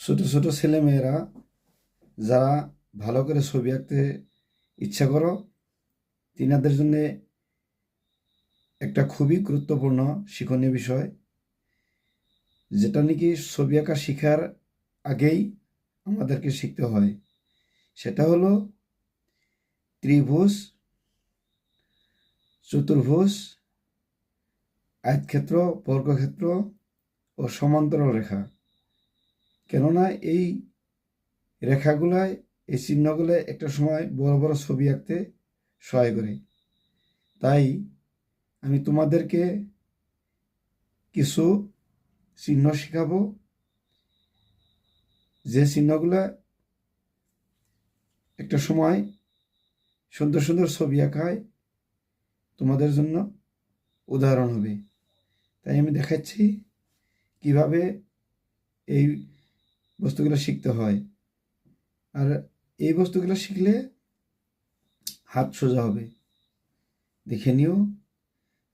ছোট ছোট ছেলেমেয়েরা যারা ভালো করে ছবি আঁকতে ইচ্ছা করো, তিনাদের জন্য একটা খুবই গুরুত্বপূর্ণ শিক্ষণীয় বিষয়, যেটা নাকি ছবি আঁকা শেখার আগেই আমাদেরকে শিখতে হয়। সেটা হলো ত্রিভুজ, চতুর্ভুজ, আয়তক্ষেত্র, বর্গক্ষেত্র ও সমান্তরাল রেখা। কেননা এই রেখাগুলায়, এই চিহ্নগুলো একটা সময় বড় বড় ছবি আঁকতে সহায় করে। তাই আমি তোমাদেরকে কিছু চিহ্ন শেখাবো। যে চিহ্নগুলো একটা সময় সুন্দর সুন্দর ছবি আঁকায় তোমাদের জন্য উদাহরণ হবে। তাই আমি দেখাচ্ছি কীভাবে এই বস্তুগুলো শিখতে হয়। আর এই বস্তুগুলো শিখলে হাত সোজা হবে। দেখে নিও,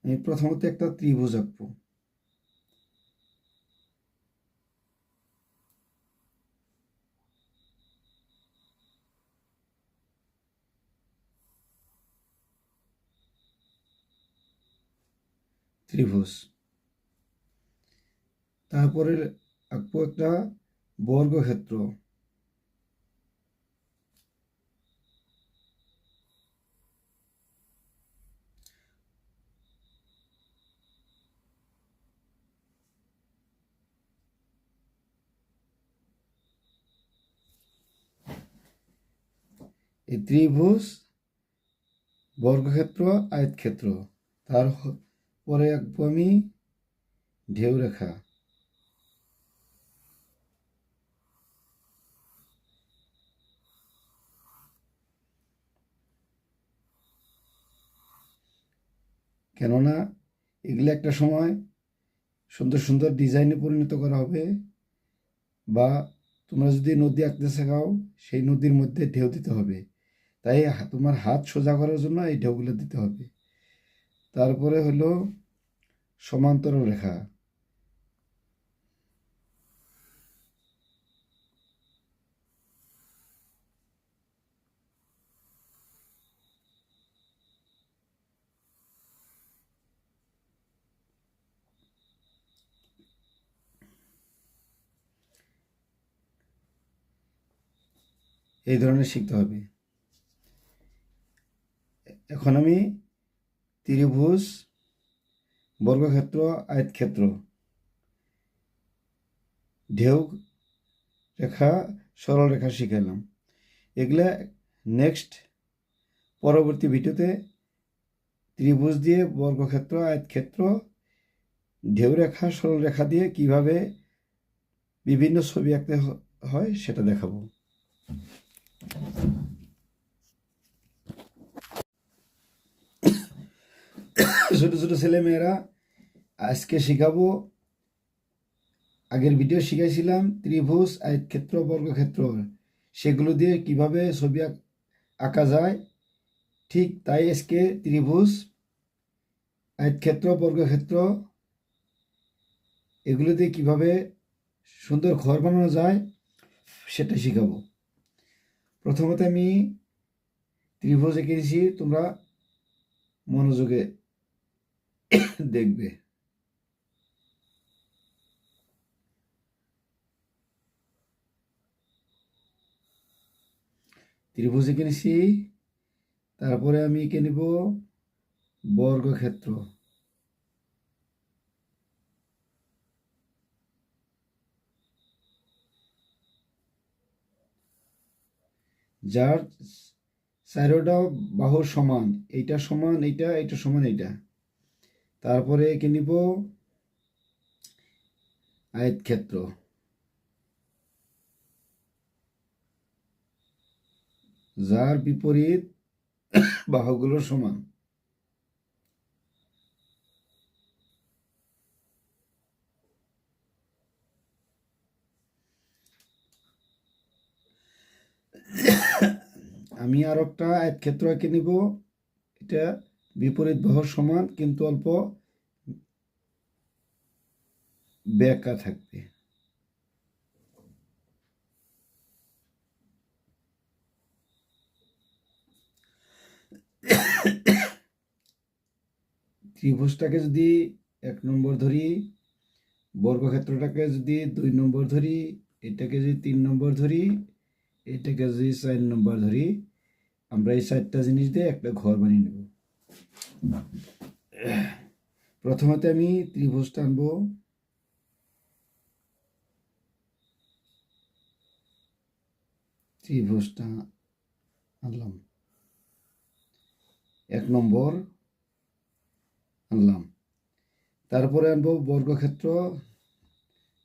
আমি প্রথমত একটা ত্রিভুজ আঁকবো। ত্রিভুজ। তারপরে আঁকবো একটা বর্গক্ষেত্র। এই ত্রিভুজ বর্গক্ষেত্র আয়তক্ষেত্র। তারপরে আঁকবো আমি ঢেউ রেখা কেননা এগুলো একটা সময় সুন্দর সুন্দর ডিজাইনে পরিণত করা হবে বা তোমরা যদি নদী আঁকতে শেখাও, সেই নদীর মধ্যে ঢেউ দিতে হবে। তাই তোমার হাত সোজা করার জন্য এই ঢেউগুলো দিতে হবে। তারপরে হলো সমান্তরাল রেখা। এই ধরনের শিখতে হবে। এখন আমি ত্রিভুজ, বর্গক্ষেত্র, আয়তক্ষেত্র, ঢেউ রেখা, সরল রেখা শিখালাম এগুলা নেক্সট পরবর্তী ভিডিওতে ত্রিভুজ দিয়ে বর্গক্ষেত্র, আয়তক্ষেত্র, ঢেউ রেখা, সরল রেখা দিয়ে কীভাবে বিভিন্ন ছবি আঁকতে হয় সেটা দেখাবো। ছোট ছোট ছেলে মেয়েরা আজকে শিখাবো। আগের ভিডিও শিখাইছিলাম, ত্রিভুজ আয়তক্ষেত্র বর্গক্ষেত্র সেগুলো দিয়ে কীভাবে ছবি আঁক- যায়। ঠিক তাই আজকে ত্রিভুজ আয়তক্ষেত্র বর্গক্ষেত্র এগুলো দিয়ে কীভাবে সুন্দর ঘর বানানো যায়, সেটা শিখাবো। প্রথমত আমি ত্রিভুজ এঁকে দিয়েছি তোমরা মনোযোগে দেখবে। ত্রিভুজ এঁকে তারপরে আমি এঁকে নিব বর্গক্ষেত্র। যার চারোটা বাহুর সমান, এইটা সমান এইটা এইটা সমান এইটা। তারপরে এঁকে নিব? আয়তক্ষেত্র যার বিপরীত বাহুগুলো সমান। আমি আর একটা আয়তক্ষেত্র এঁকে নিব। এটা বিপরীত বহ সমান, কিন্তু অল্প বেঁকা থাকবে। ত্রিভুজটাকে যদি এক নম্বর ধরি, বর্গক্ষেত্রটাকে যদি দুই নম্বর ধরি, এটাকে যদি তিন নম্বর ধরি, এটাকে যদি চার নম্বর ধরি আমরা এই চারটা জিনিস দিয়ে একটা ঘর বানিয়ে নেব। প্রথমত আমি ত্রিভুজটা আনব ত্রিভুজটা আনলাম। এক নম্বর আনলাম। তারপরে আনব বর্গক্ষেত্র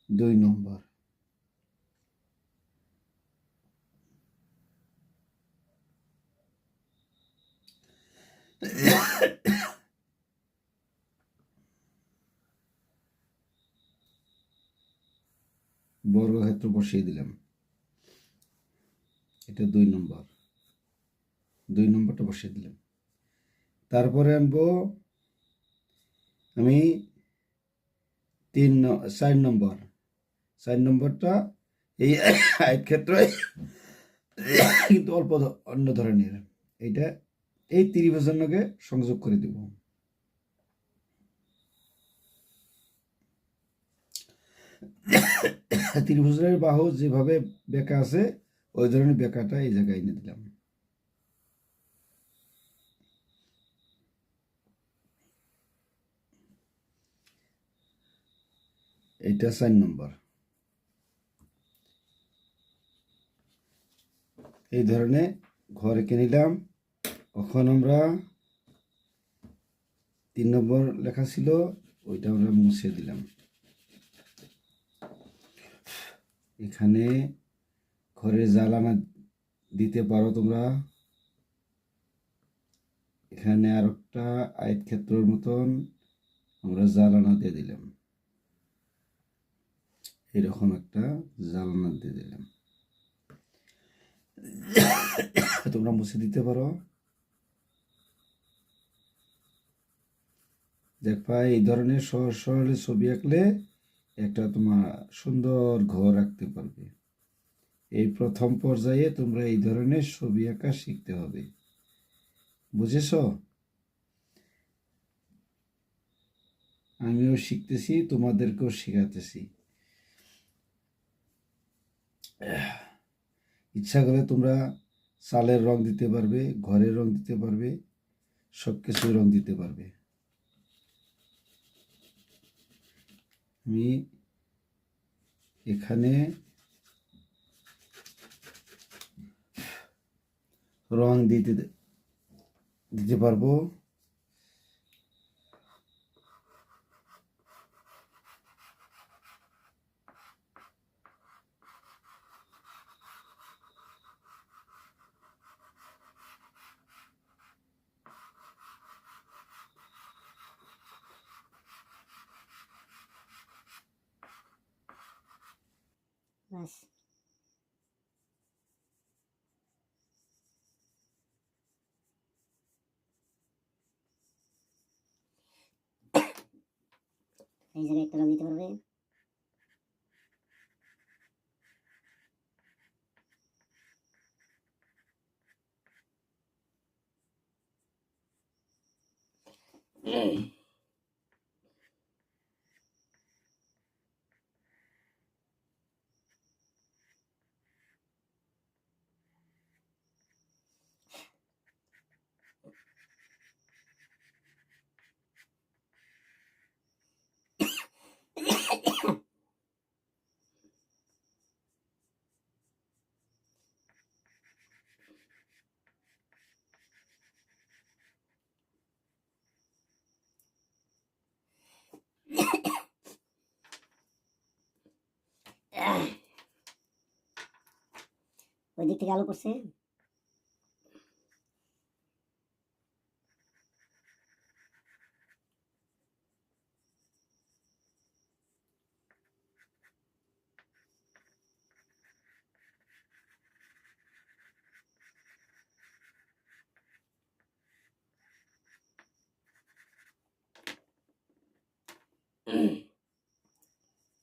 দুই নম্বর। বর্গক্ষেত্র বসিয়ে দিলাম। এটা দুই নম্বর। দুই নম্বরটা বসিয়ে দিলাম। তারপরে আনব, আমি তিন চার নম্বর। চার নম্বরটা এই আয়ের ক্ষেত্রে কিন্তু অল্প অন্য ধরনের। এইটা এই ত্রিভুজের সঙ্গে সংযোগ করে দেব। ত্রিভুজের বাহু যেভাবে বেঁকা আছে, ওই ধরনের বেঁকাটা এই জায়গায় এনে দিলাম। এইটা চার নম্বর। এই ধরনের ঘর এঁকে এখন আমরা তিন নম্বর লেখা ছিল, ওইটা আমরা মুছে দিলাম। এখানে ঘরে জ্বালানা দিতে পারো তোমরা। এখানে আর একটা আয়ত ক্ষেত্রের মতন আমরা জ্বালানা দিয়ে দিলাম। এরকম একটা জ্বালানা দিয়ে দিলাম। তোমরা মুছে দিতে পারো। দেখবা এই ধরনের সহজ সরল ছবি আঁকলে একটা তোমার সুন্দর ঘর আঁকতে পারবে। এই প্রথম পর্যায়ে তোমরা এই ধরনের ছবি আঁকা শিখতে হবে। বুঝেছ? আমিও শিখতেছি, তোমাদেরকেও শেখাতেছি। ইচ্ছা করলে তোমরা চালের রং দিতে পারবে, ঘরের রং দিতে পারবে সব কিছু রং দিতে পারবে। আমি এখানে রং দিতে দিতে পারব। বাস এই জায়গায় একটা রং দিতে পারবে ওই দিক থেকে আলো পড়ছে।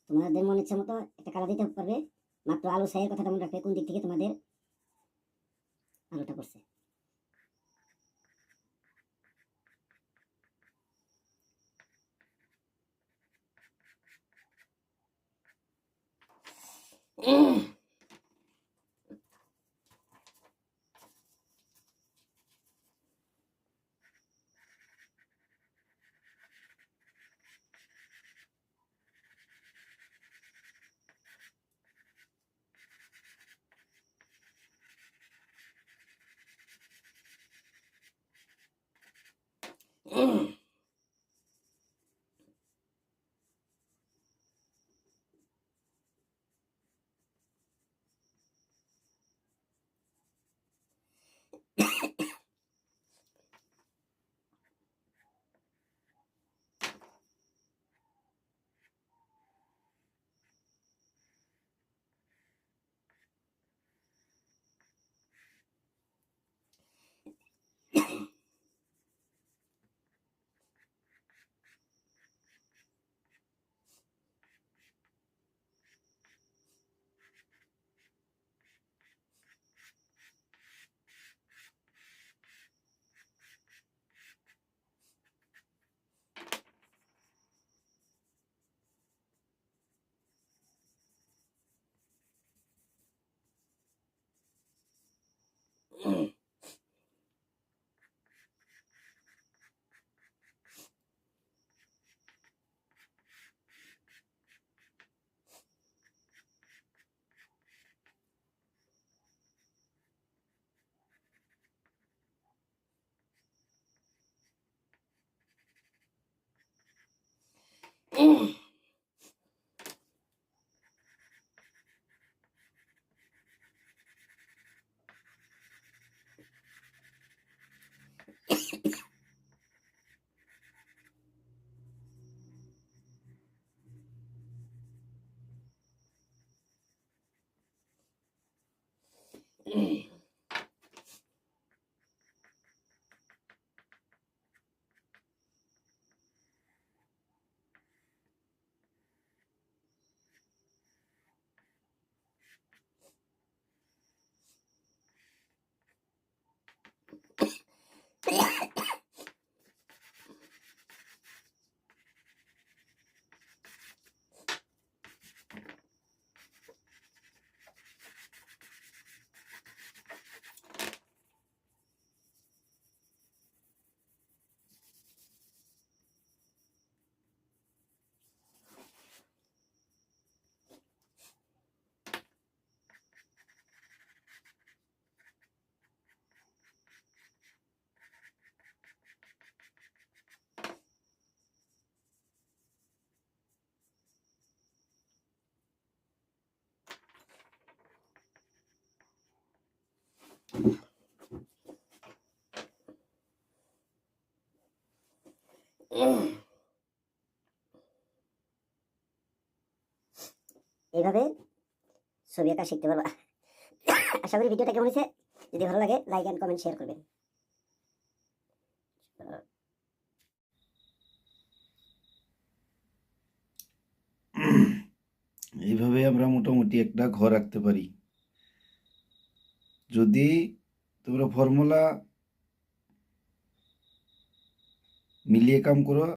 তোমাদের মনে ইচ্ছা মতো একটা কালার দিতে পারবে। মাত্র আলু ছাইয়ের কথাটা মনে রাখবে, কোন দিক থেকে তোমাদের আলোটা করছে Mm. Mm. Mm. mm এইভাবে ছবি আঁকা শিখতে পারবা। আশা করি ভিডিওটা কেমন হয়েছে? যদি ভালো লাগে লাইক অ্যান্ড কমেন্ট শেয়ার করবেন। এইভাবে আমরা মোটামুটি একটা ঘর রাখতে পারি। যদি তোমরা ফর্মুলা মিলিয়ে কাম করো